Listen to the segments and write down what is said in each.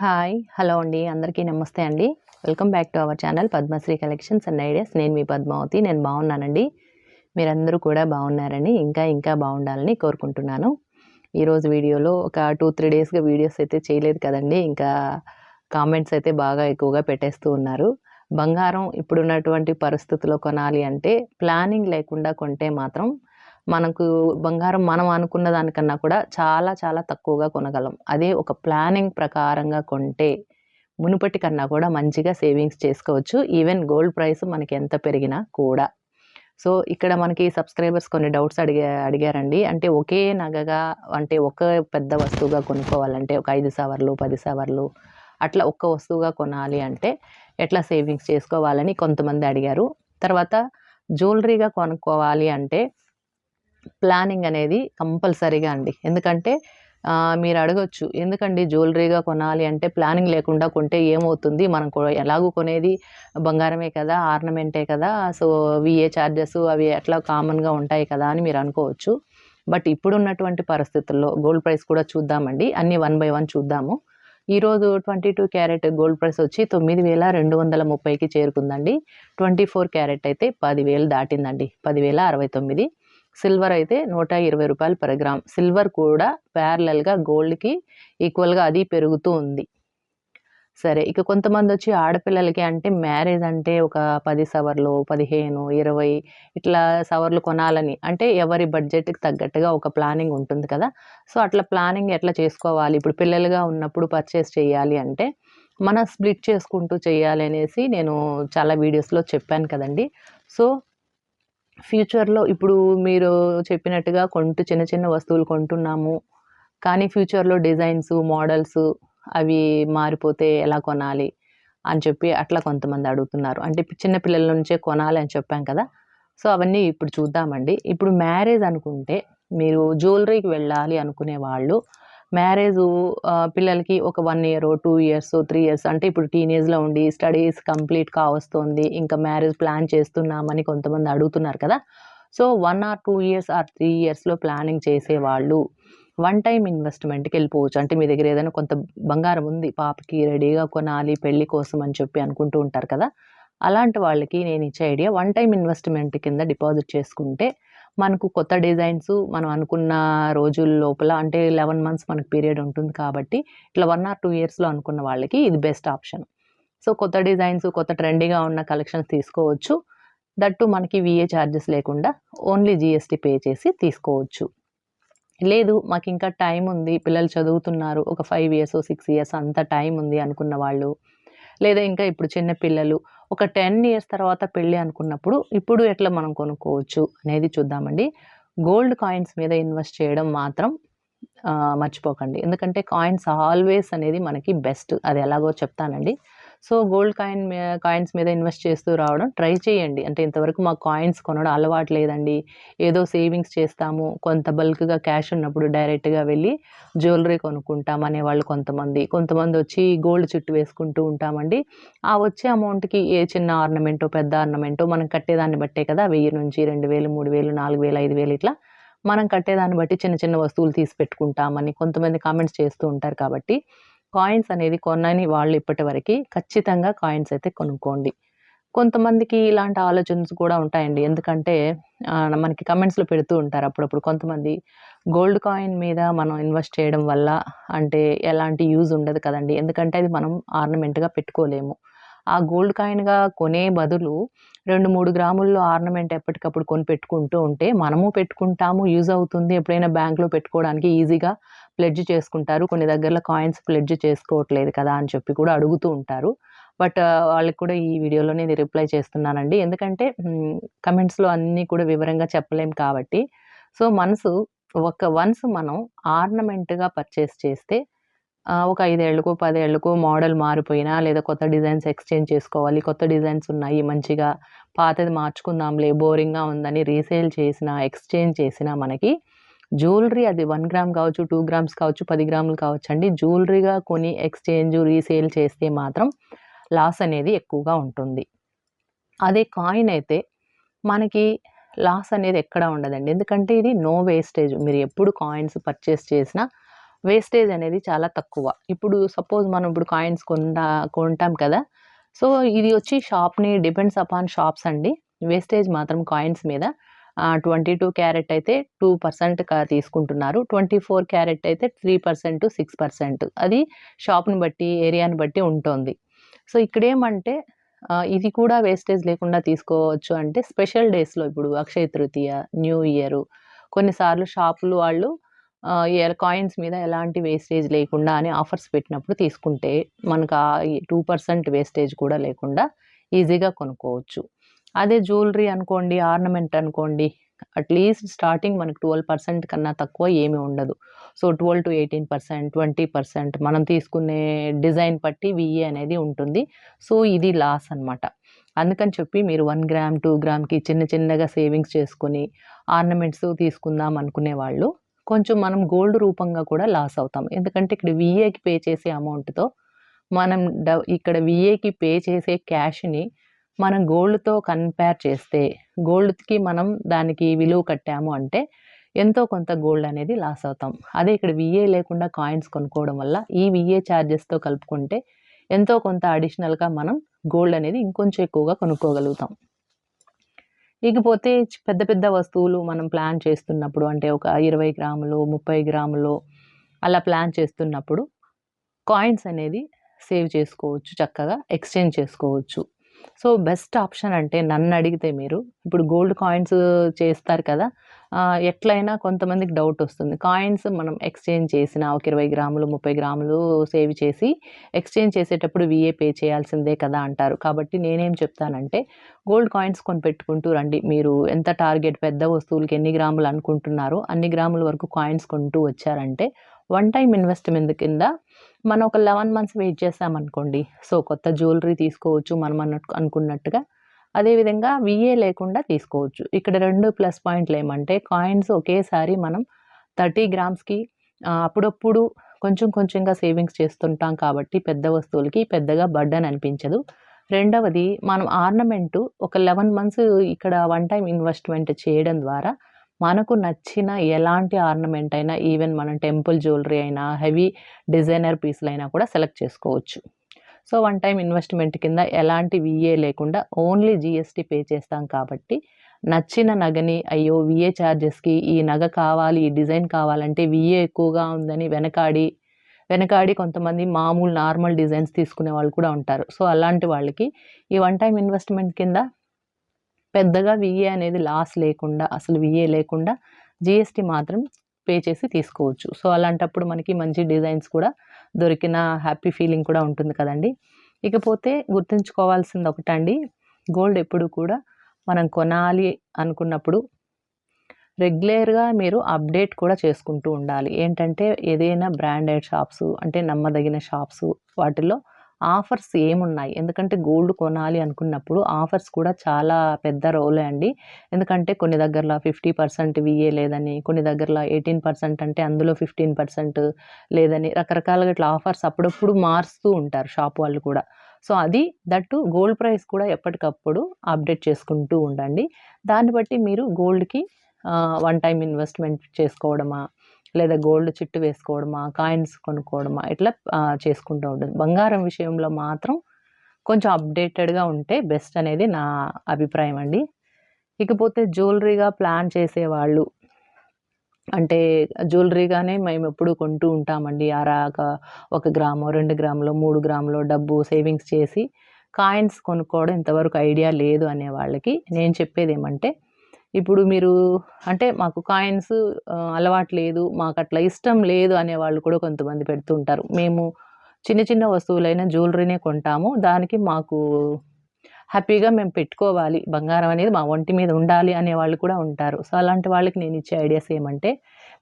Hi hello అండి. అందరికీ నమస్తే అండి. Welcome back to our channel Padmasri collections and ideas. నేను మీ పద్మావతి నేను బాగున్నానండి. మీరందరూ కూడా బాగున్నారని ఇంకా ఇంకా బాగుండాలని కోరుకుంటున్నాను. ఈరోజు వీడియోలో ఒక టూ త్రీ డేస్గా వీడియోస్ అయితే చేయలేదు కదండి. ఇంకా కామెంట్స్ అయితే బాగా ఎక్కువగా పెట్టేస్తూ ఉన్నారు. బంగారం ఇప్పుడున్నటువంటి పరిస్థితుల్లో కొనాలి అంటే ప్లానింగ్ లేకుండా కొంటే మాత్రం మనకు బంగారం మనం అనుకున్న దానికన్నా కూడా చాలా చాలా తక్కువగా కొనగలం. అదే ఒక ప్లానింగ్ ప్రకారంగా కొంటే మునుపటి కన్నా కూడా మంచిగా సేవింగ్స్ చేసుకోవచ్చు. ఈవెన్ గోల్డ్ ప్రైస్ మనకి ఎంత పెరిగినా కూడా. సో ఇక్కడ మనకి సబ్స్క్రైబర్స్ కొన్ని డౌట్స్ అడిగా అడిగారండి. అంటే ఒకే నగగా అంటే ఒక పెద్ద వస్తువుగా కొనుక్కోవాలంటే ఒక ఐదు సవర్లు పది సవర్లు అట్లా ఒక్క వస్తువుగా కొనాలి అంటే ఎట్లా సేవింగ్స్ చేసుకోవాలని కొంతమంది అడిగారు. తర్వాత జ్యువెలరీగా కొనుక్కోవాలి అంటే ప్లానింగ్ అనేది కంపల్సరీగా అండి. ఎందుకంటే మీరు అడగొచ్చు ఎందుకండి జ్యువెలరీగా కొనాలి అంటే ప్లానింగ్ లేకుండా కొంటే ఏమవుతుంది? మనం ఎలాగూ కొనేది బంగారమే కదా ఆర్నమెంటే కదా సో విఏ ఛార్జెస్ అవి ఎట్లా కామన్గా ఉంటాయి కదా అని మీరు అనుకోవచ్చు. బట్ ఇప్పుడున్నటువంటి పరిస్థితుల్లో గోల్డ్ ప్రైస్ కూడా చూద్దామండి. అన్ని వన్ బై వన్ చూద్దాము. ఈరోజు twenty two carat gold price వచ్చి తొమ్మిది వేల రెండు వందల ముప్పైకి చేరుకుందండి. ట్వంటీ ఫోర్ క్యారెట్ అయితే పదివేలు దాటిందండి. పదివేల అరవై తొమ్మిది. సిల్వర్ అయితే నూట ఇరవై రూపాయలు పర్ గ్రామ్. సిల్వర్ కూడా ప్యారలల్గా గోల్డ్కి ఈక్వల్గా అది పెరుగుతూ ఉంది. సరే ఇక కొంతమంది వచ్చి ఆడపిల్లలకి అంటే మ్యారేజ్ అంటే ఒక పది సవర్లు పదిహేను ఇరవై ఇట్లా సవర్లు కొనాలని. అంటే ఎవరి బడ్జెట్కి తగ్గట్టుగా ఒక ప్లానింగ్ ఉంటుంది కదా. సో అట్లా ప్లానింగ్ ఎట్లా చేసుకోవాలి? ఇప్పుడు పిల్లలుగా ఉన్నప్పుడు పర్చేస్ చేయాలి అంటే మన స్ప్లిట్ చేసుకుంటూ చేయాలి అనేసి నేను చాలా వీడియోస్లో చెప్పాను కదండి. సో ఫ్యూచర్లో ఇప్పుడు మీరు చెప్పినట్టుగా కొంటూ చిన్న చిన్న వస్తువులు కొంటున్నాము. కానీ ఫ్యూచర్లో డిజైన్స్ మోడల్స్ అవి మారిపోతే ఎలా కొనాలి అని చెప్పి అట్లా కొంతమంది అడుగుతున్నారు. అంటే చిన్న పిల్లల నుంచే కొనాలి అని చెప్పాం కదా. సో అవన్నీ ఇప్పుడు చూద్దామండి. ఇప్పుడు మ్యారేజ్ అనుకుంటే మీరు జ్యువెలరీకి వెళ్ళాలి అనుకునే వాళ్ళు మ్యారేజ్ పిల్లలకి ఒక one year two years three years అంటే ఇప్పుడు టీనేజ్లో ఉండి స్టడీస్ కంప్లీట్ కావస్తుంది. ఇంకా మ్యారేజ్ ప్లాన్ చేస్తున్నామని కొంతమంది అడుగుతున్నారు కదా. So one or two years or three ఇయర్స్లో ప్లానింగ్ చేసేవాళ్ళు వన్ టైం ఇన్వెస్ట్మెంట్కి వెళ్ళిపోవచ్చు. అంటే మీ దగ్గర ఏదైనా కొంత బంగారం ఉంది పాపకి రెడీగా కొనాలి పెళ్ళి కోసం అని చెప్పి అనుకుంటూ ఉంటారు కదా. అలాంటి వాళ్ళకి నేను ఇచ్చే ఐడియా వన్ టైం ఇన్వెస్ట్మెంట్ కింద డిపాజిట్ చేసుకుంటే మనకు కొత్త డిజైన్స్ మనం అనుకున్న రోజుల లోపల అంటే లెవెన్ మంత్స్ మనకు పీరియడ్ ఉంటుంది కాబట్టి ఇట్లా వన్ ఆర్ టూ ఇయర్స్లో అనుకున్న వాళ్ళకి ఇది బెస్ట్ ఆప్షన్ సో కొత్త డిజైన్స్ కొత్త ట్రెండీగా ఉన్న కలెక్షన్స్ తీసుకోవచ్చు. దట్టు మనకి విఏ ఛార్జెస్ లేకుండా ఓన్లీ జిఎస్టీ పే చేసి తీసుకోవచ్చు. లేదు మాకు ఇంకా టైం ఉంది పిల్లలు చదువుతున్నారు ఒక ఫైవ్ ఇయర్స్ సిక్స్ ఇయర్స్ అంత టైం ఉంది అనుకున్న వాళ్ళు. లేదా ఇంకా ఇప్పుడు చిన్న పిల్లలు ఒక టెన్ ఇయర్స్ తర్వాత పెళ్ళి అనుకున్నప్పుడు ఇప్పుడు ఎట్లా మనం కొనుక్కోవచ్చు అనేది చూద్దామండి. గోల్డ్ కాయిన్స్ మీద ఇన్వెస్ట్ చేయడం మాత్రం మర్చిపోకండి. ఎందుకంటే కాయిన్స్ ఆల్వేస్ అనేది మనకి బెస్ట్. అది ఎలాగో చెప్తానండి. సో గోల్డ్ కాయిన్ కాయిన్స్ మీద ఇన్వెస్ట్ చేస్తూ రావడం ట్రై చేయండి. అంటే ఇంతవరకు మా కాయిన్స్ కొనడం అలవాటు లేదండి. ఏదో సేవింగ్స్ చేస్తాము కొంత బల్క్గా క్యాష్ ఉన్నప్పుడు డైరెక్ట్గా వెళ్ళి జ్యువెలరీ కొనుక్కుంటాం అనేవాళ్ళు కొంతమంది. కొంతమంది వచ్చి గోల్డ్ చుట్టూ వేసుకుంటూ ఉంటామండి. ఆ వచ్చే అమౌంట్కి ఏ చిన్న ఆర్నమెంటో పెద్ద ఆర్నమెంటో మనం కట్టేదాన్ని బట్టే కదా వెయ్యి నుంచి రెండు వేలు మూడు వేలు నాలుగు వేలు ఐదు వేలు ఇట్లా మనం కట్టేదాన్ని బట్టి చిన్న చిన్న వస్తువులు తీసి పెట్టుకుంటామని కొంతమంది కామెంట్స్ చేస్తూ ఉంటారు కాబట్టి కాయిన్స్ అనేది కొనని వాళ్ళు ఇప్పటి వరకు ఖచ్చితంగా కాయిన్స్ అయితే కొనుక్కోండి. కొంతమందికి ఇలాంటి ఆలోచనలు కూడా ఉంటాయండి. ఎందుకంటే మనకి కమెంట్స్లో పెడుతూ ఉంటారు అప్పుడప్పుడు కొంతమంది గోల్డ్ కాయిన్ మీద మనం ఇన్వెస్ట్ చేయడం వల్ల అంటే ఎలాంటి యూజ్ ఉండదు కదండి. ఎందుకంటే అది మనం ఆర్నమెంట్గా పెట్టుకోలేము. ఆ గోల్డ్ కాయిన్గా కొనే బదులు రెండు మూడు గ్రాముల్లో ఆర్నమెంట్ ఎప్పటికప్పుడు కొని పెట్టుకుంటూ ఉంటే మనము పెట్టుకుంటాము యూజ్ అవుతుంది. ఎప్పుడైనా బ్యాంక్లో పెట్టుకోవడానికి ఈజీగా ప్లెడ్జ్ చేసుకుంటారు. కొన్ని దగ్గరలో కాయిన్స్ ప్లెడ్జ్ చేసుకోవట్లేదు కదా అని చెప్పి కూడా అడుగుతూ ఉంటారు. బట్ వాళ్ళకి కూడా ఈ వీడియోలో నేను రిప్లై చేస్తున్నానండి. ఎందుకంటే కమెంట్స్లో అన్నీ కూడా వివరంగా చెప్పలేం కాబట్టి. సో మనసు ఒక వన్స్ మనం ఆర్నమెంట్గా పర్చేస్ చేస్తే ఒక ఐదేళ్ళకు పదేళ్ళకు మోడల్ మారిపోయినా లేదా కొత్త డిజైన్స్ ఎక్స్చేంజ్ చేసుకోవాలి కొత్త డిజైన్స్ ఉన్నాయి మంచిగా పాతది మార్చుకుందాంలే బోరింగ్గా ఉందని రీసేల్ చేసిన ఎక్స్చేంజ్ చేసినా మనకి జ్యువెలరీ అది వన్ గ్రామ్ కావచ్చు టూ గ్రామ్స్ కావచ్చు పది గ్రాములు కావచ్చు అండి జ్యువెలరీగా కొని ఎక్స్చేంజ్ రీసేల్ చేస్తే మాత్రం లాస్ అనేది ఎక్కువగా ఉంటుంది. అదే కాయిన్ అయితే మనకి లాస్ అనేది ఎక్కడ ఉండదండి. ఎందుకంటే ఇది నో వేస్టేజ్. మీరు ఎప్పుడు కాయిన్స్ పర్చేస్ చేసినా వేస్టేజ్ అనేది చాలా తక్కువ. ఇప్పుడు సపోజ్ మనం ఇప్పుడు కాయిన్స్ కొంటా కొంటాం కదా. సో ఇది వచ్చి షాప్ని డిపెండ్స్ అపాన్ షాప్స్ అండి. వేస్టేజ్ మాత్రం కాయిన్స్ మీద. ట్వంటీ టూ క్యారెట్ అయితే టూ పర్సెంట్ తీసుకుంటున్నారు. ట్వంటీ ఫోర్ క్యారెట్ అయితే త్రీ పర్సెంట్ సిక్స్ పర్సెంట్. అది షాప్ని బట్టి ఏరియాని బట్టి ఉంటుంది. సో ఇక్కడ ఏమంటే ఇది కూడా వేస్టేజ్ లేకుండా తీసుకోవచ్చు అంటే స్పెషల్ డేస్లో ఇప్పుడు అక్షయ తృతీయ న్యూ ఇయర్ కొన్నిసార్లు షాపులు వాళ్ళు ఇయర్ కాయిన్స్ మీద ఎలాంటి వేస్టేజ్ లేకుండా అని ఆఫర్స్ పెట్టినప్పుడు తీసుకుంటే మనకు ఆ టూ పర్సెంట్ వేస్టేజ్ కూడా లేకుండా ఈజీగా కొనుక్కోవచ్చు. అదే జ్యువెలరీ అనుకోండి ఆర్నమెంట్ అనుకోండి అట్లీస్ట్ స్టార్టింగ్ మనకు ట్వెల్వ్ పర్సెంట్ కన్నా తక్కువ ఏమీ ఉండదు. So twelve to eighteen percent twenty percent మనం తీసుకునే డిజైన్ బట్టి విఏ అనేది ఉంటుంది. సో ఇది లాస్ అనమాట అందుకని చెప్పి మీరు వన్ గ్రామ్ టూ గ్రామ్కి చిన్న చిన్నగా సేవింగ్స్ చేసుకుని ఆర్నమెంట్స్ తీసుకుందాం అనుకునే వాళ్ళు కొంచెం మనం గోల్డ్ రూపంగా కూడా లాస్ అవుతాం. ఎందుకంటే ఇక్కడ విఏకి పే చేసే అమౌంట్తో మనం డ ఇక్కడ విఏకి పే చేసే క్యాష్ని మనం గోల్డ్తో కంపేర్ చేస్తే గోల్డ్కి మనం దానికి విలువ కట్టాము అంటే ఎంతో కొంత గోల్డ్ అనేది లాస్ అవుతాం. అదే ఇక్కడ విఏ లేకుండా కాయిన్స్ కొనుక్కోవడం వల్ల ఈ విఏ ఛార్జెస్తో కలుపుకుంటే ఎంతో కొంత అడిషనల్గా మనం గోల్డ్ అనేది ఇంకొంచెం ఎక్కువగా కొనుక్కోగలుగుతాం. ఇకపోతే పెద్ద పెద్ద వస్తువులు మనం ప్లాన్ చేస్తున్నప్పుడు అంటే ఒక ఇరవై గ్రాములు ముప్పై గ్రాములు అలా ప్లాన్ చేస్తున్నప్పుడు కాయిన్స్ అనేది సేవ్ చేసుకోవచ్చు చక్కగా ఎక్స్చేంజ్ చేసుకోవచ్చు. సో బెస్ట్ ఆప్షన్ అంటే నన్ను అడిగితే మీరు ఇప్పుడు గోల్డ్ కాయిన్స్ చేస్తారు కదా ఎట్లయినా కొంతమందికి డౌట్ వస్తుంది. కాయిన్స్ మనం ఎక్స్చేంజ్ చేసిన ఒక ఇరవై గ్రాములు ముప్పై గ్రాములు సేవ్ చేసి ఎక్స్చేంజ్ చేసేటప్పుడు విఏ పే చేయాల్సిందే కదా అంటారు. కాబట్టి నేనేం చెప్తానంటే గోల్డ్ కాయిన్స్ కొని పెట్టుకుంటూ రండి. మీరు ఎంత టార్గెట్ పెద్ద వస్తువులకి ఎన్ని గ్రాములు అనుకుంటున్నారో అన్ని గ్రాముల వరకు కాయిన్స్ కొంటూ వచ్చారంటే వన్ టైం ఇన్వెస్ట్మెంట్ కింద మనం ఒక లెవెన్ మంత్స్ వెయిట్ చేసామనుకోండి. సో కొత్త జ్యువెలరీ తీసుకోవచ్చు మనం అన్నట్టు అనుకున్నట్టుగా అదేవిధంగా విఏ లేకుండా తీసుకోవచ్చు. ఇక్కడ రెండు ప్లస్ పాయింట్లు ఏమంటే కాయిన్స్ ఒకేసారి మనం థర్టీ గ్రామ్స్కి అప్పుడప్పుడు కొంచెం కొంచెంగా సేవింగ్స్ చేస్తుంటాం కాబట్టి పెద్ద వస్తువులకి పెద్దగా బర్డన్ అనిపించదు. రెండవది మనం ఆర్నమెంటు ఒక లెవెన్ మంత్స్ ఇక్కడ వన్ టైం ఇన్వెస్ట్మెంట్ చేయడం ద్వారా మనకు నచ్చిన ఎలాంటి ఆర్నమెంట్ అయినా ఈవెన్ మనం టెంపుల్ జ్యువెలరీ అయినా హెవీ డిజైనర్ పీస్లు అయినా కూడా సెలెక్ట్ చేసుకోవచ్చు. సో వన్ టైం ఇన్వెస్ట్మెంట్ కింద ఎలాంటి విఏ లేకుండా ఓన్లీ జిఎస్టీ పే చేస్తాం కాబట్టి నచ్చిన నగని అయ్యో విఏ ఛార్జెస్కి ఈ నగ కావాలి ఈ డిజైన్ కావాలంటే విఏ ఎక్కువగా ఉందని వెనకాడి వెనకాడి కొంతమంది మామూలు నార్మల్ డిజైన్స్ తీసుకునే వాళ్ళు కూడా ఉంటారు. సో అలాంటి వాళ్ళకి ఈ వన్ టైం ఇన్వెస్ట్మెంట్ కింద పెద్దగా విఏ అనేది లాస్ లేకుండా అసలు విఏ లేకుండా జిఎస్టీ మాత్రం పే చేసి తీసుకోవచ్చు. సో అలాంటప్పుడు మనకి మంచి డిజైన్స్ కూడా దొరికిన హ్యాపీ ఫీలింగ్ కూడా ఉంటుంది కదండి. ఇకపోతే గుర్తుంచుకోవాల్సింది ఒకటండి. గోల్డ్ ఎప్పుడు కూడా మనం కొనాలి అనుకున్నప్పుడు రెగ్యులర్గా మీరు అప్డేట్ కూడా చేసుకుంటూ ఉండాలి. ఏంటంటే ఏదైనా బ్రాండెడ్ షాప్స్ అంటే నమ్మదగిన షాప్స్ వాటిలో ఆఫర్స్ ఏమున్నాయి? ఎందుకంటే గోల్డ్ కొనాలి అనుకున్నప్పుడు ఆఫర్స్ కూడా చాలా పెద్ద రోలే అండి. ఎందుకంటే కొన్ని దగ్గరలో ఫిఫ్టీ పర్సెంట్ విఏ లేదని కొన్ని దగ్గరలో ఎయిటీన్ పర్సెంట్ అంటే అందులో ఫిఫ్టీన్ పర్సెంట్ లేదని రకరకాలుగా ఇట్లా ఆఫర్స్ అప్పుడప్పుడు మారుస్తూ ఉంటారు షాప్ వాళ్ళు కూడా. సో అది దట్టు గోల్డ్ ప్రైస్ కూడా ఎప్పటికప్పుడు అప్డేట్ చేసుకుంటూ ఉండండి. దాన్ని బట్టి మీరు గోల్డ్కి వన్ టైం ఇన్వెస్ట్మెంట్ చేసుకోవడమా లేదా గోల్డ్ చిట్టు వేసుకోవడమా కాయిన్స్ కొనుక్కోవడమా ఇట్లా చేసుకుంటూ ఉంటుంది బంగారం విషయంలో మాత్రం కొంచెం అప్డేటెడ్గా ఉంటే బెస్ట్ అనేది నా అభిప్రాయం అండి. ఇకపోతే జ్యువెలరీగా ప్లాన్ చేసేవాళ్ళు అంటే జ్యువెలరీగానే మేము ఎప్పుడు కొంటూ ఉంటామండి. అరాక ఒక గ్రాము రెండు గ్రాములు మూడు గ్రాములు డబ్బు సేవింగ్స్ చేసి కాయిన్స్ కొనుక్కోవడం ఇంతవరకు ఐడియా లేదు అనే వాళ్ళకి నేను చెప్పేది ఏమంటే ఇప్పుడు మీరు అంటే మాకు కాయిన్స్ అలవాటు లేదు మాకు అట్లా ఇష్టం లేదు అనే వాళ్ళు కూడా కొంతమంది పెడుతుంటారు. మేము చిన్న చిన్న వస్తువులైన జ్యువెలరీనే కొంటాము. దానికి మాకు హ్యాపీగా మేము పెట్టుకోవాలి. బంగారం అనేది మా ఒంటి మీద ఉండాలి అనే వాళ్ళు కూడా ఉంటారు. సో అలాంటి వాళ్ళకి నేను ఇచ్చే ఐడియాస్ ఏమంటే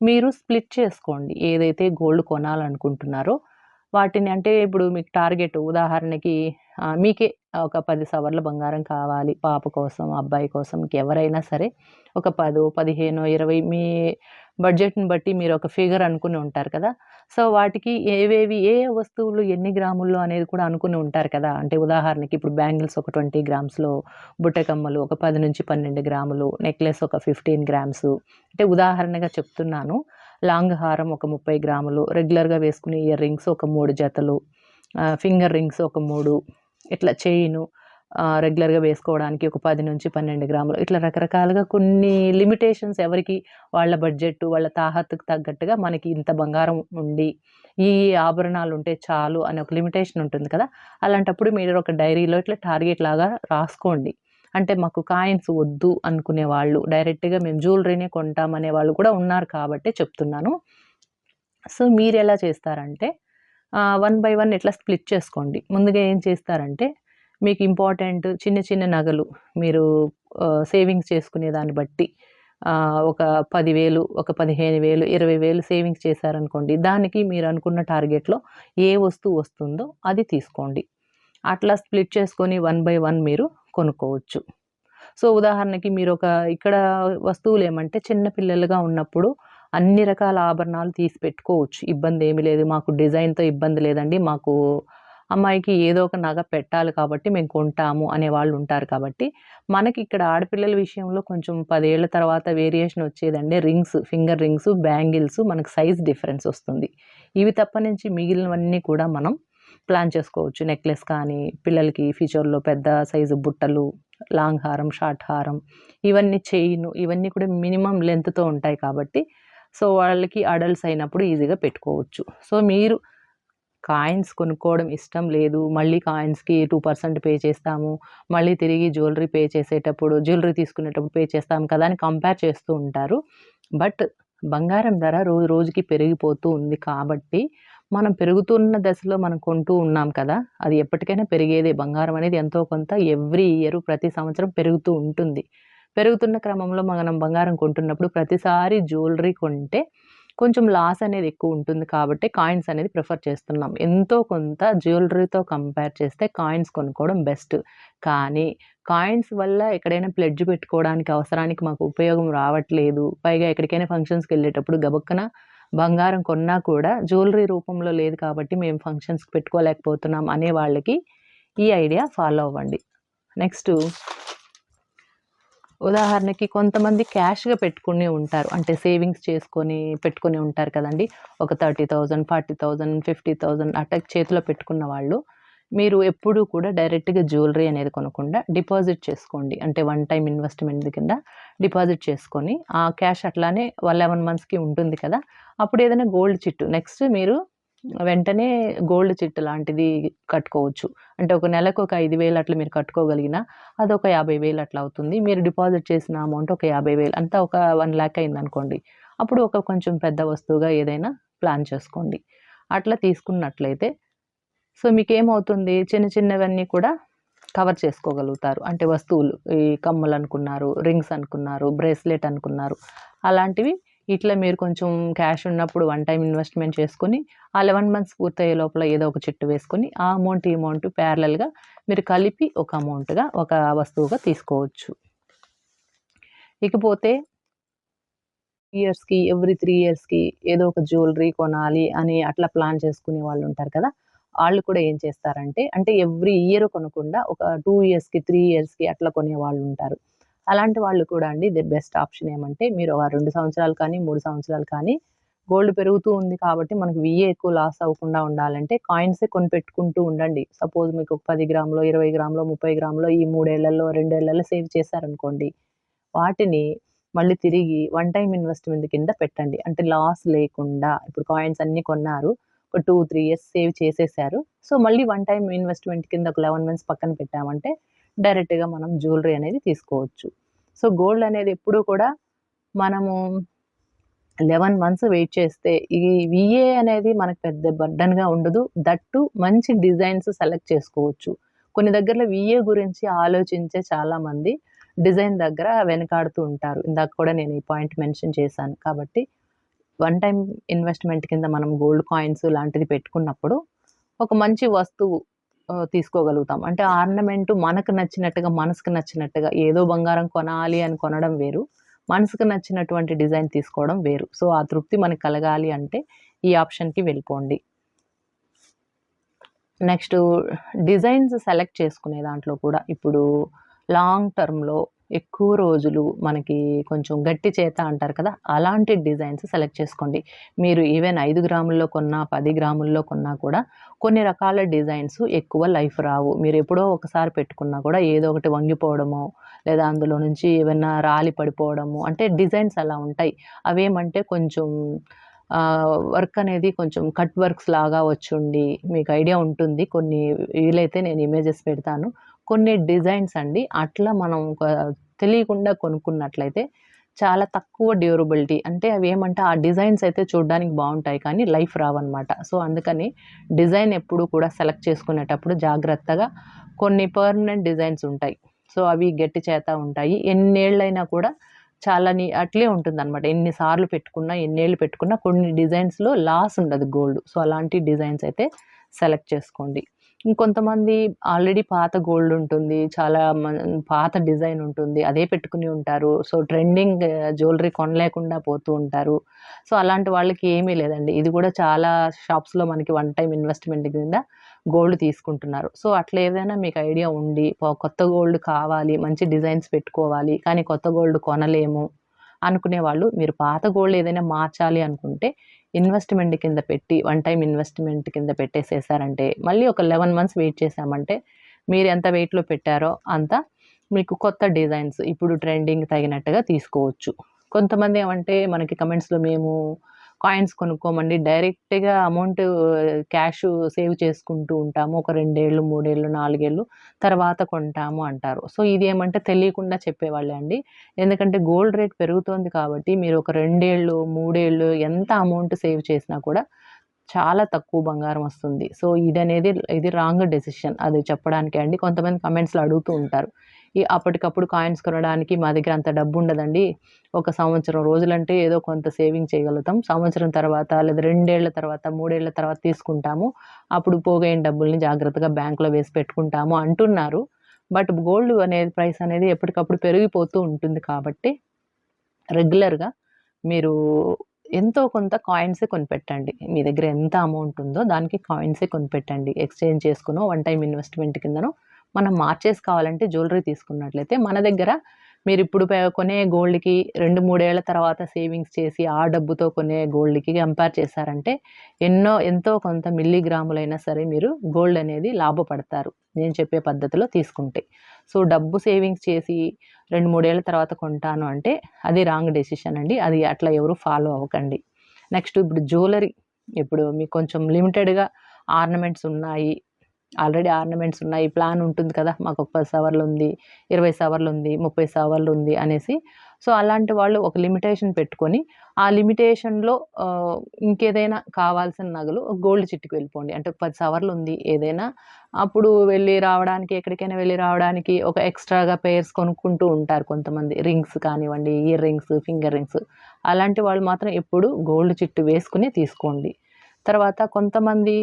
మీరు స్ప్లిట్ చేసుకోండి. ఏదైతే గోల్డ్ కొనాలనుకుంటున్నారో వాటిని అంటే ఇప్పుడు మీకు టార్గెట్ ఉదాహరణకి మీకే ఒక పది సవర్ల బంగారం కావాలి. పాప కోసం అబ్బాయి కోసం ఎవరైనా సరే ఒక పదో పదిహేను ఇరవై మీ బడ్జెట్ని బట్టి మీరు ఒక ఫిగర్ అనుకుని ఉంటారు కదా. సో వాటికి ఏవేవి ఏ వస్తువులు ఎన్ని గ్రాముల్లో అనేది కూడా అనుకుని ఉంటారు కదా. అంటే ఉదాహరణకి ఇప్పుడు బ్యాంగిల్స్ ఒక ట్వంటీ గ్రామ్స్లో బుట్టకమ్మలు ఒక పది నుంచి పన్నెండు గ్రాములు నెక్లెస్ ఒక ఫిఫ్టీన్ గ్రామ్స్. అంటే ఉదాహరణగా చెప్తున్నాను. లాంగ్ హారం ఒక ముప్పై గ్రాములు రెగ్యులర్గా వేసుకునే ఇయర్ రింగ్స్ ఒక మూడు జతలు ఫింగర్ రింగ్స్ ఒక మూడు ఇట్లా చేయిను రెగ్యులర్గా వేసుకోవడానికి ఒక పది నుంచి పన్నెండు గ్రాములు. ఇట్లా రకరకాలుగా కొన్ని లిమిటేషన్స్ ఎవరికి వాళ్ళ బడ్జెట్ వాళ్ళ తాహత్తుకు తగ్గట్టుగా మనకి ఇంత బంగారం ఉండి ఈ ఆభరణాలు ఉంటే చాలు అనే ఒక లిమిటేషన్ ఉంటుంది కదా. అలాంటప్పుడు మీరు ఒక డైరీలో ఇట్లా టార్గెట్ లాగా రాసుకోండి. అంటే మాకు కాయిన్స్ వద్దు అనుకునే వాళ్ళు డైరెక్ట్గా మేము జ్యువెలరీనే కొంటామనే వాళ్ళు కూడా ఉన్నారు కాబట్టి చెప్తున్నాను. సో మీరు ఎలా చేస్తారంటే వన్ బై వన్ ఇట్లా స్ప్లిట్ చేసుకోండి. ముందుగా ఏం చేస్తారంటే మీకు ఇంపార్టెంట్ చిన్న చిన్న నగలు మీరు సేవింగ్స్ చేసుకునే దాన్ని బట్టి ఒక పదివేలు ఒక పదిహేను వేలు ఇరవై వేలు సేవింగ్స్ చేశారనుకోండి దానికి మీరు అనుకున్న టార్గెట్లో ఏ వస్తువు వస్తుందో అది తీసుకోండి. అట్లా స్ప్లిట్ చేసుకొని వన్ బై వన్ మీరు కొనుక్కోవచ్చు. సో ఉదాహరణకి మీరు ఒక ఇక్కడ వస్తువులు ఏమంటే చిన్నపిల్లలుగా ఉన్నప్పుడు అన్ని రకాల ఆభరణాలు తీసి పెట్టుకోవచ్చు. ఇబ్బంది ఏమి లేదు. మాకు డిజైన్తో ఇబ్బంది లేదండి. మాకు అమ్మాయికి ఏదో ఒక నగ పెట్టాలి కాబట్టి మేము కొంటాము అనే వాళ్ళు ఉంటారు కాబట్టి మనకి ఇక్కడ ఆడపిల్లల విషయంలో కొంచెం పదేళ్ళ తర్వాత వేరియేషన్ వచ్చేదండి. రింగ్స్ ఫింగర్ రింగ్స్ బ్యాంగిల్స్ మనకు సైజ్ డిఫరెన్స్ వస్తుంది. ఇవి తప్ప నుంచి మిగిలినవన్నీ కూడా మనం ప్లాన్ చేసుకోవచ్చు. నెక్లెస్ కానీ పిల్లలకి ఫ్యూచర్లో పెద్ద సైజు బుట్టలు లాంగ్ హారం షార్ట్ హారం ఇవన్నీ చైన్ ఇవన్నీ కూడా మినిమం లెంత్తో ఉంటాయి కాబట్టి సో వాళ్ళకి అడల్ట్స్ అయినప్పుడు ఈజీగా పెట్టుకోవచ్చు. సో మీరు కాయిన్స్ కొనుక్కోవడం ఇష్టం లేదు మళ్ళీ కాయిన్స్కి టూ పర్సెంట్ పే చేస్తాము మళ్ళీ తిరిగి జ్యువెలరీ పే చేసేటప్పుడు జ్యువెలరీ తీసుకునేటప్పుడు పే చేస్తాము కదా అని కంపేర్ చేస్తూ ఉంటారు. బట్ బంగారం ధర రోజు రోజుకి పెరిగిపోతూ ఉంది కాబట్టి మనం పెరుగుతున్న దశలో మనం కొంటూ ఉన్నాం కదా అది ఎప్పటికైనా పెరిగేదే. బంగారం అనేది ఎంతో కొంత ఎవ్రీ ఇయర్ ప్రతి సంవత్సరం పెరుగుతూ ఉంటుంది. పెరుగుతున్న క్రమంలో మనం బంగారం కొంటున్నప్పుడు ప్రతిసారి జ్యువెలరీ కొంటే కొంచెం లాస్ అనేది ఎక్కువ ఉంటుంది కాబట్టి కాయిన్స్ అనేది ప్రిఫర్ చేస్తున్నాం. ఎంతో కొంత జ్యువెలరీతో కంపేర్ చేస్తే కాయిన్స్ కొనుక్కోవడం బెస్ట్ కానీ కాయిన్స్ వల్ల ఎక్కడైనా ప్లెడ్జ్ పెట్టుకోవడానికి అవసరానికి మాకు ఉపయోగం రావట్లేదు. పైగా ఎక్కడికైనా ఫంక్షన్స్కి వెళ్ళేటప్పుడు గబక్కన బంగారం కొన్నా కూడా జ్యువెలరీ రూపంలో లేదు కాబట్టి మేము ఫంక్షన్స్కి పెట్టుకోలేకపోతున్నాం అనే వాళ్ళకి ఈ ఐడియా ఫాలో అవ్వండి. నెక్స్ట్ ఉదాహరణకి కొంతమంది క్యాష్గా పెట్టుకుని ఉంటారు. అంటే సేవింగ్స్ చేసుకొని పెట్టుకుని ఉంటారు కదండి. ఒక thirty thousand forty thousand fifty thousand అట్లా చేతిలో పెట్టుకున్న వాళ్ళు మీరు ఎప్పుడూ కూడా డైరెక్ట్గా జ్యువెలరీ అనేది కొనకుండా డిపాజిట్ చేసుకోండి. అంటే వన్ టైం ఇన్వెస్ట్మెంట్ కింద డిపాజిట్ చేసుకొని ఆ క్యాష్ అట్లానే లెవెన్ మంత్స్కి ఉంటుంది కదా. అప్పుడు ఏదైనా గోల్డ్ చిట్టు. నెక్స్ట్ మీరు వెంటనే గోల్డ్ చిట్ లాంటిది కట్టుకోవచ్చు. అంటే ఒక నెలకు ఒక ఐదు వేలు అట్లా మీరు కట్టుకోగలిగిన అది ఒక యాభై వేలు అట్లా అవుతుంది. మీరు డిపాజిట్ చేసిన అమౌంట్ ఒక యాభై వేలు అంతా ఒక వన్ ల్యాక్ అయింది అనుకోండి అప్పుడు ఒక కొంచెం పెద్ద వస్తువుగా ఏదైనా ప్లాన్ చేసుకోండి. అట్లా తీసుకున్నట్లయితే సో మీకు ఏమవుతుంది చిన్న చిన్నవన్నీ కూడా కవర్ చేసుకోగలుగుతారు. అంటే వస్తువులు ఈ కమ్మలు అనుకున్నారు రింగ్స్ అనుకున్నారు బ్రేస్లెట్ అనుకున్నారు అలాంటివి ఇట్లా మీరు కొంచెం క్యాష్ ఉన్నప్పుడు వన్ టైం ఇన్వెస్ట్మెంట్ చేసుకుని ఆ లెవెన్ మంత్స్ పూర్తయ్యే లోపల ఏదో ఒక చెట్టు వేసుకొని ఆ అమౌంట్ ఈ అమౌంట్ ప్యారలల్గా మీరు కలిపి ఒక అమౌంట్గా ఒక వస్తువుగా తీసుకోవచ్చు. ఇకపోతే ఇయర్స్కి ఎవ్రీ త్రీ ఇయర్స్కి ఏదో ఒక జ్యువెలరీ కొనాలి అని అట్లా ప్లాన్ చేసుకునే వాళ్ళు ఉంటారు కదా వాళ్ళు కూడా ఏం చేస్తారంటే అంటే ఎవ్రీ ఇయర్ కొనకుండా ఒక టూ ఇయర్స్కి త్రీ ఇయర్స్కి అట్లా కొనే వాళ్ళు ఉంటారు. అలాంటి వాళ్ళు కూడా అండి ది బెస్ట్ ఆప్షన్ ఏమంటే మీరు ఒక రెండు సంవత్సరాలు కానీ మూడు సంవత్సరాలు కానీ గోల్డ్ పెరుగుతూ ఉంది కాబట్టి మనకు విఏ ఎక్కువ లాస్ అవ్వకుండా ఉండాలంటే కాయిన్సే కొని పెట్టుకుంటూ ఉండండి. సపోజ్ మీకు ఒక పది గ్రాములో ఇరవై గ్రాములో ముప్పై గ్రాములో ఈ మూడేళ్ళలో రెండేళ్ళలో సేవ్ చేశారనుకోండి వాటిని మళ్ళీ తిరిగి వన్ టైం ఇన్వెస్ట్మెంట్ కింద పెట్టండి. అంటే లాస్ లేకుండా ఇప్పుడు కాయిన్స్ అన్నీ కొన్నారు ఒక టూ త్రీ ఇయర్స్ సేవ్ చేసేసారు. సో మళ్ళీ వన్ టైం ఇన్వెస్ట్మెంట్ కింద ఒక లెవెన్ మంత్స్ పక్కన పెట్టామంటే డైరెక్ట్గా మనం జ్యువెలరీ అనేది తీసుకోవచ్చు. సో గోల్డ్ అనేది ఎప్పుడూ కూడా మనము లెవెన్ మంత్స్ వెయిట్ చేస్తే ఈ విఏ అనేది మనకు పెద్ద బర్డన్గా ఉండదు. దట్టు మంచి డిజైన్స్ సెలెక్ట్ చేసుకోవచ్చు. కొన్ని దగ్గరలో విఏ గురించి ఆలోచించే చాలామంది డిజైన్ దగ్గర వెనకాడుతూ ఉంటారు. ఇందాక కూడా నేను ఈ పాయింట్ మెన్షన్ చేశాను. కాబట్టి వన్ టైం ఇన్వెస్ట్మెంట్ కింద మనం గోల్డ్ కాయిన్స్ లాంటిది పెట్టుకున్నప్పుడు ఒక మంచి వస్తువు తీసుకోగలుగుతాం. అంటే ఆర్నమెంట్ మనకు నచ్చినట్టుగా మనసుకు నచ్చినట్టుగా ఏదో బంగారం కొనాలి అని కొనడం వేరు. మనసుకు నచ్చినటువంటి డిజైన్ తీసుకోవడం వేరు. సో ఆ తృప్తి మనకు కలగాలి అంటే ఈ ఆప్షన్కి వెళ్ళిపోండి. నెక్స్ట్ డిజైన్స్ సెలెక్ట్ చేసుకునే దాంట్లో కూడా ఇప్పుడు లాంగ్ టర్మ్లో ఎక్కువ రోజులు మనకి కొంచెం గట్టి చేత అంటారు కదా అలాంటి డిజైన్స్ సెలెక్ట్ చేసుకోండి. మీరు ఈవెన్ ఐదు గ్రాముల్లో కొన్నా పది గ్రాముల్లో కొన్నా కూడా కొన్ని రకాల డిజైన్స్ ఎక్కువ లైఫ్ రావు. మీరు ఎప్పుడో ఒకసారి పెట్టుకున్నా కూడా ఏదో ఒకటి వంగిపోవడమో లేదా అందులో నుంచి ఏమైనా రాలి పడిపోవడము అంటే డిజైన్స్ అలా ఉంటాయి. అవేమంటే కొంచెం వర్క్ అనేది కొంచెం కట్ వర్క్స్ లాగా వచ్చుండి. మీకు ఐడియా ఉంటుంది. కొన్ని వీలైతే నేను ఇమేజెస్ పెడతాను. కొన్ని డిజైన్స్ అండి అట్లా మనం ఒక తెలియకుండా కొనుక్కున్నట్లయితే చాలా తక్కువ డ్యూరబిలిటీ అంటే అవి ఏమంటే ఆ డిజైన్స్ అయితే చూడడానికి బాగుంటాయి కానీ లైఫ్ రావన్నమాట. సో అందుకని డిజైన్ ఎప్పుడు కూడా సెలెక్ట్ చేసుకునేటప్పుడు జాగ్రత్తగా కొన్ని పర్మనెంట్ డిజైన్స్ ఉంటాయి. సో అవి గట్టి చేత ఉంటాయి. ఎన్నేళ్ళైనా కూడా చాలా నీ అట్లే ఉంటుంది అనమాట ఎన్నిసార్లు పెట్టుకున్నా ఎన్నేళ్ళు పెట్టుకున్నా కొన్ని డిజైన్స్లో లాస్ ఉండదు గోల్డ్ సో అలాంటి డిజైన్స్ అయితే సెలెక్ట్ చేసుకోండి. ఇంకొంతమంది ఆల్రెడీ పాత గోల్డ్ ఉంటుంది చాలా పాత డిజైన్ ఉంటుంది అదే పెట్టుకుని ఉంటారు. సో ట్రెండింగ్ జ్యువెలరీ కొనలేకుండా పోతూ ఉంటారు. సో అలాంటి వాళ్ళకి ఏమీ లేదండి. ఇది కూడా చాలా షాప్స్లో మనకి వన్ టైం ఇన్వెస్ట్మెంట్ కింద గోల్డ్ తీసుకుంటున్నారు. సో అట్లా ఏదైనా మీకు ఐడియా ఉండి కొత్త గోల్డ్ కావాలి మంచి డిజైన్స్ పెట్టుకోవాలి కానీ కొత్త గోల్డ్ కొనలేము అనుకునే వాళ్ళు మీరు పాత గోల్డ్ ఏదైనా మార్చాలి అనుకుంటే ఇన్వెస్ట్మెంట్ కింద పెట్టి వన్ టైం ఇన్వెస్ట్మెంట్ కింద పెట్టేసేసారంటే మళ్ళీ ఒక లెవెన్ మంత్స్ వెయిట్ చేసామంటే మీరు ఎంత వెయిట్లో పెట్టారో అంత మీకు కొత్త డిజైన్స్ ఇప్పుడు ట్రెండింగ్ తగినట్టుగా తీసుకోవచ్చు. కొంతమంది ఏమంటే మనకి కమెంట్స్లో మేము కాయిన్స్ కొనుక్కోమండి. డైరెక్ట్గా అమౌంట్ క్యాష్ సేవ్ చేసుకుంటూ ఉంటాము. ఒక రెండేళ్ళు మూడేళ్ళు నాలుగేళ్ళు తర్వాత కొంటాము అంటారు. సో ఇది ఏమంటే తెలియకుండా చెప్పేవాళ్ళే అండి. ఎందుకంటే గోల్డ్ రేట్ పెరుగుతోంది కాబట్టి మీరు ఒక రెండేళ్ళు మూడేళ్ళు ఎంత అమౌంట్ సేవ్ చేసినా కూడా చాలా తక్కువ బంగారం వస్తుంది. సో ఇది అనేది ఇది రాంగ్ డెసిషన్. అది చెప్పడానికి అండి. కొంతమంది కమెంట్స్లో అడుగుతూ ఉంటారు. ఈ అప్పటికప్పుడు కాయిన్స్ కొనడానికి మా దగ్గర అంత డబ్బు ఉండదండి ఒక సంవత్సరం రోజులంటే ఏదో కొంత సేవింగ్ చేయగలుగుతాం. సంవత్సరం తర్వాత లేదా రెండేళ్ళ తర్వాత మూడేళ్ళ తర్వాత తీసుకుంటాము. అప్పుడు పోగైన డబ్బుల్ని జాగ్రత్తగా బ్యాంకులో వేసి పెట్టుకుంటాము అంటున్నారు. బట్ గోల్డ్ అనేది ప్రైస్ అనేది ఎప్పటికప్పుడు పెరిగిపోతూ ఉంటుంది కాబట్టి రెగ్యులర్గా మీరు ఎంతో కొంత కాయిన్సే కొనిపెట్టండి. మీ దగ్గర ఎంత అమౌంట్ ఉందో దానికి కాయిన్సే కొనిపెట్టండి. ఎక్స్చేంజ్ చేసుకునో వన్ టైం ఇన్వెస్ట్మెంట్ కిందనో మనం మార్చేసి కావాలంటే జ్యువెలరీ తీసుకున్నట్లయితే మన దగ్గర మీరు ఇప్పుడు కొనే గోల్డ్కి రెండు మూడేళ్ళ తర్వాత సేవింగ్స్ చేసి ఆ డబ్బుతో కొనే గోల్డ్కి కంపేర్ చేశారంటే ఎన్నో ఎంతో కొంత మిల్లీగ్రాములైనా సరే మీరు గోల్డ్ అనేది లాభపడతారు. నేను చెప్పే పద్ధతిలో తీసుకుంటే. సో డబ్బు సేవింగ్స్ చేసి రెండు మూడేళ్ళ తర్వాత కొంటాను అంటే అది రాంగ్ డెసిషన్ అండి. అది అట్లా ఎవరు ఫాలో అవ్వకండి. నెక్స్ట్ ఇప్పుడు జ్యువెలరీ ఇప్పుడు మీకు కొంచెం లిమిటెడ్గా ఆర్నమెంట్స్ ఉన్నాయి. ఆల్రెడీ ఆర్నమెంట్స్ ఉన్నాయి ప్లాన్ ఉంటుంది కదా మాకు ఒక పది సవర్లు ఉంది ఇరవై సవర్లు ఉంది ముప్పై సవర్లు ఉంది అనేసి. సో అలాంటి వాళ్ళు ఒక లిమిటేషన్ పెట్టుకొని ఆ లిమిటేషన్లో ఇంకేదైనా కావాల్సిన నగలు గోల్డ్ చిట్టుకు వెళ్ళిపోండి. అంటే పది సవర్లు ఉంది ఏదైనా అప్పుడు వెళ్ళి రావడానికి ఎక్కడికైనా వెళ్ళి రావడానికి ఒక ఎక్స్ట్రాగా పేర్స్ కొనుక్కుంటూ ఉంటారు కొంతమంది. రింగ్స్ కానివ్వండి ఇయర్ రింగ్స్ ఫింగర్ రింగ్స్. అలాంటి వాళ్ళు మాత్రం ఎప్పుడు గోల్డ్ చిట్టు వేసుకుని తీసుకోండి. తర్వాత కొంతమంది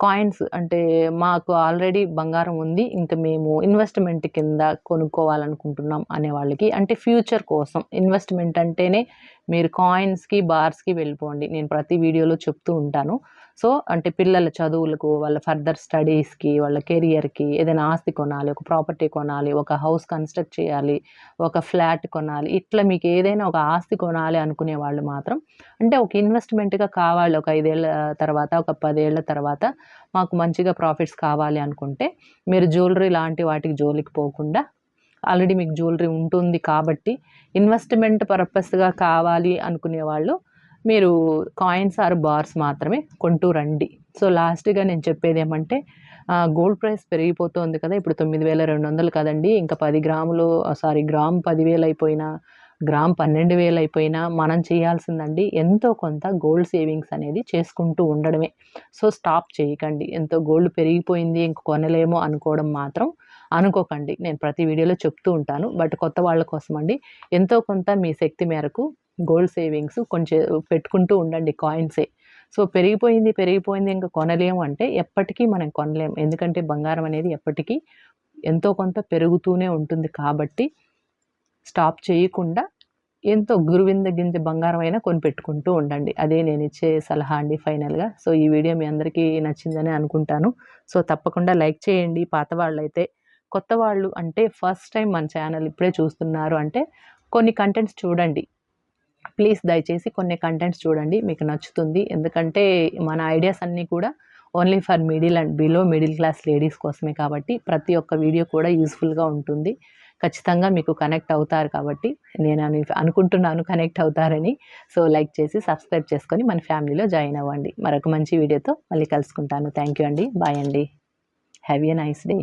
కాయిన్స్ అంటే మాకు ఆల్రెడీ బంగారం ఉంది. ఇంకా మేము ఇన్వెస్ట్మెంట్ కింద కొనుక్కోవాలనుకుంటున్నాం అనే వాళ్ళకి. అంటే ఫ్యూచర్ కోసం ఇన్వెస్ట్మెంట్ అంటేనే మీరు కాయిన్స్కి బార్స్కి వెళ్ళిపోండి. నేను ప్రతి వీడియోలో చెప్తూ ఉంటాను. సో అంటే పిల్లల చదువులకు వాళ్ళ ఫర్దర్ స్టడీస్కి వాళ్ళ కెరియర్కి ఏదైనా ఆస్తి కొనాలి ఒక ప్రాపర్టీ కొనాలి ఒక హౌస్ కన్స్ట్రక్ట్ చేయాలి ఒక ఫ్లాట్ కొనాలి ఇట్లా మీకు ఏదైనా ఒక ఆస్తి కొనాలి అనుకునే వాళ్ళు మాత్రం అంటే ఒక ఇన్వెస్ట్మెంట్గా కావాలి ఒక ఐదేళ్ళ తర్వాత ఒక పదేళ్ళ తర్వాత మాకు మంచిగా ప్రాఫిట్స్ కావాలి అనుకుంటే మీరు జ్యువెలరీ లాంటి వాటికి జోలికి పోకుండా ఆల్రెడీ మీకు జ్యువెలరీ ఉంటుంది కాబట్టి ఇన్వెస్ట్మెంట్ పర్పస్గా కావాలి అనుకునే వాళ్ళు మీరు కాయిన్స్ ఆర్ బార్స్ మాత్రమే కొంటూ రండి సో లాస్ట్గా నేను చెప్పేది ఏమంటే గోల్డ్ ప్రైస్ పెరిగిపోతుంది కదా ఇప్పుడు తొమ్మిది వేల రెండు వందలు కదండి. ఇంకా పది గ్రాములు సారీ గ్రామ్ పదివేలు అయిపోయినా గ్రామ్ పన్నెండు వేలు అయిపోయినా మనం చేయాల్సిందండి ఎంతో కొంత గోల్డ్ సేవింగ్స్ అనేది చేసుకుంటూ ఉండడమే. సో స్టాప్ చేయకండి. ఎంతో గోల్డ్ పెరిగిపోయింది ఇంక కొనలేమో అనుకోవడం మాత్రం అనుకోకండి. నేను ప్రతి వీడియోలో చెప్తూ ఉంటాను. బట్ కొత్త వాళ్ళ కోసం అండి ఎంతో కొంత మీ శక్తి మేరకు గోల్డ్ సేవింగ్స్ కొంచెం పెట్టుకుంటూ ఉండండి కాయిన్సే. సో పెరిగిపోయింది పెరిగిపోయింది ఇంకా కొనలేము అంటే ఎప్పటికీ మనం కొనలేము. ఎందుకంటే బంగారం అనేది ఎప్పటికీ ఎంతో కొంత పెరుగుతూనే ఉంటుంది కాబట్టి స్టాప్ చేయకుండా ఎంతో గురువింద గింజ బంగారం అయినా కొని పెట్టుకుంటూ ఉండండి. అదే నేను ఇచ్చే సలహా అండి ఫైనల్గా. సో ఈ వీడియో మీ అందరికీ నచ్చిందని అనుకుంటాను. సో తప్పకుండా లైక్ చేయండి. పాత వాళ్ళైతే కొత్త వాళ్ళు అంటే ఫస్ట్ టైం మన ఛానల్ ఇప్పుడే చూస్తున్నారు అంటే కొన్ని కంటెంట్స్ చూడండి. ప్లీజ్ దయచేసి కొన్ని కంటెంట్స్ చూడండి మీకు నచ్చుతుంది. ఎందుకంటే మన ఐడియాస్ అన్నీ కూడా only for middle and below middle class ladies కోసమే కాబట్టి ప్రతి ఒక్క వీడియో కూడా యూస్ఫుల్గా ఉంటుంది. ఖచ్చితంగా మీకు కనెక్ట్ అవుతారు కాబట్టి నేను అని అనుకుంటున్నాను కనెక్ట్ అవుతారని. సో లైక్ చేసి సబ్స్క్రైబ్ చేసుకొని మన ఫ్యామిలీలో జాయిన్ అవ్వండి. మరొక మంచి వీడియోతో మళ్ళీ కలుసుకుంటాను. థ్యాంక్ యూ అండి. బాయ్ అండి. Have a nice day